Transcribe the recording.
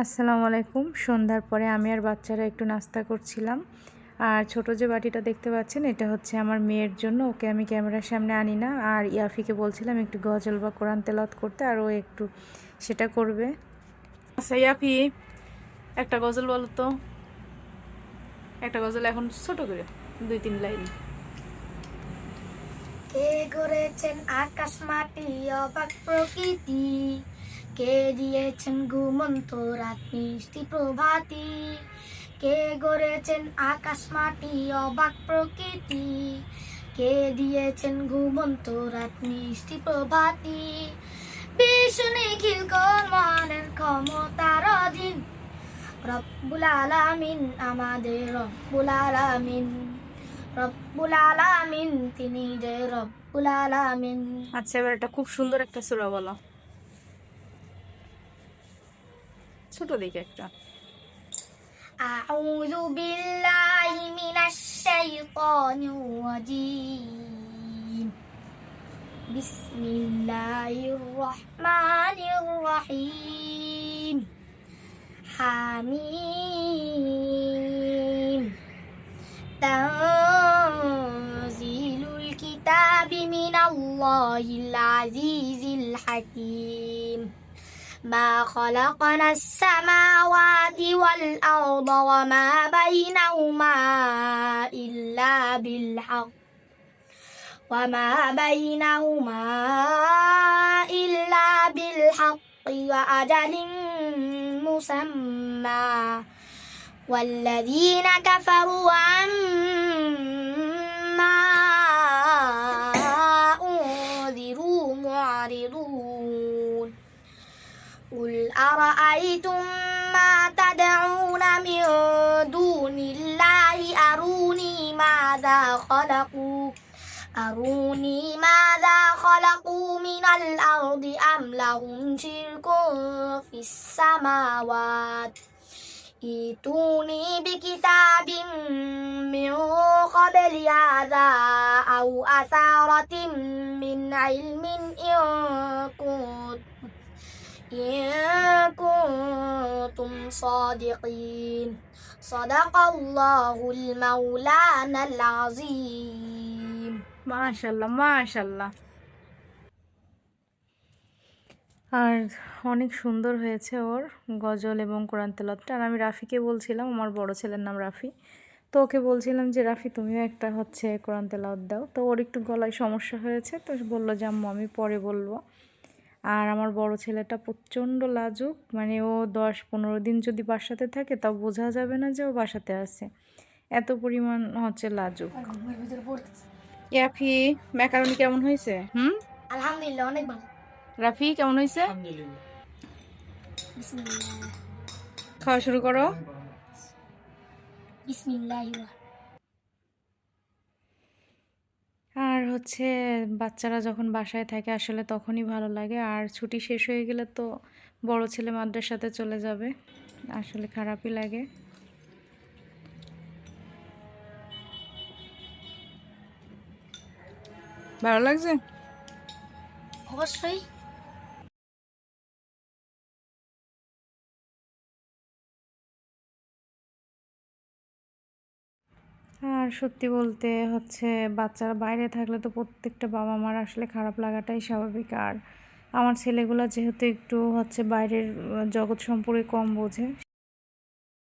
আসসালামু আলাইকুম। সন্ধ্যার পরে আমি আর বাচ্চারা একটু নাস্তা করছিলাম। আর ছোট যে বাটিটা দেখতে পাচ্ছেন এটা হচ্ছে আমার মেয়ের জন্য। ওকে আমি ক্যামেরার সামনে আনি না। আর ইয়াফিকে বলছিলাম একটু গজল বা কোরআন তেলাওয়াত করতে আর ও একটু সেটা করবে। আচ্ছা ইয়াফি একটা গজল বলো তো। একটা গজল এখন ছোট করে দুই তিন লাইন। কে করেছেন আকাশ মাটি অবাক প্রকৃতি? কে দিয়েছেন ঘুমন্ত রাত মিষ্টি প্রভাতি? কে গড়েছেন আকাশ মাটি অবাক প্রকৃতি? কে দিয়েছেন ঘুমন্ত রাত মিষ্টি প্রভাতি? বিশ্ব নিখিল কোন মহানের ক্ষমতার অধীন। রব্বুল আলামিন, আমাদের রব্বুল আলামিন। রব্বুল আলামিন, তিনি যে রব্বুল আলামিন। আচ্ছা এবার একটা খুব সুন্দর একটা সুরা বলো। ছোট দিকে একটা أعوذ بالله من الشيطان الرجيم بسم الله الرحمن الرحيم حميم تنزيل الكتاب من الله العزيز الحكيم ما خلقنا السماوات والأرض وما بينهما إلا بالحق. وما بينهما إلا بالحق وأجل مسمى. والذين كفروا عما أرأيتم ما تدعون من دون الله؟ أروني ماذا خلقوا؟ أروني ماذا خلقوا من الأرض أم لهم شرك في السماوات؟ ائتوني بكتاب من قبل هذا أو أثارة من علم إن كنتم إن كنتم صادقين صدق الله المولانا العظيم মাশাল্লাহ মাশাল্লাহ আর অনেক সুন্দর হয়েছে ওর গজল এবং কোরআন তেলাওয়াতটা আর আমি রাফিকে বলছিলাম আমার বড় ছেলের নাম রাফি তো ওকে বলছিলাম যে রাফি তুমিও একটা হচ্ছে কোরআন তেলাওয়াত দাও তো ওর একটু গলায় সমস্যা হয়েছে তো বললো যে আম্মু আমি পরে বলবো আর আমার বড় ছেলেটা প্রচণ্ড লাজুক মানে ও দশ পনেরো দিন যদি বাসাতে থাকে তাও বোঝা যাবে না যে ও বাসাতে আছে। এত পরিমাণ হচ্ছে লাজুক। ইয়াফি ম্যাকারনি কেমন হয়েছে? হুম? আলহামদুলিল্লাহ অনেক ভালো। রাফি কেমন হয়েছে? খাওয়া শুরু করো। বিসমিল্লাহ আর হচ্ছে বাচ্চারা যখন বাসায় থাকে আসলে তখনই ভালো লাগে। আর ছুটি শেষ হয়ে গেলে তো বড় ছেলে মাদ্রাসাতে চলে যাবে। আসলে খারাপই লাগে। ভালো লাগছে? অবশ্যই। আর সত্যি বলতে হচ্ছে বাচ্চারা বাইরে থাকলে তো প্রত্যেকটা বাবা মার আসলে খারাপ লাগাটাই স্বাভাবিক। আর আমার ছেলেগুলো যেহেতু একটু হচ্ছে বাইরের জগৎ সম্পর্কে কম বোঝে।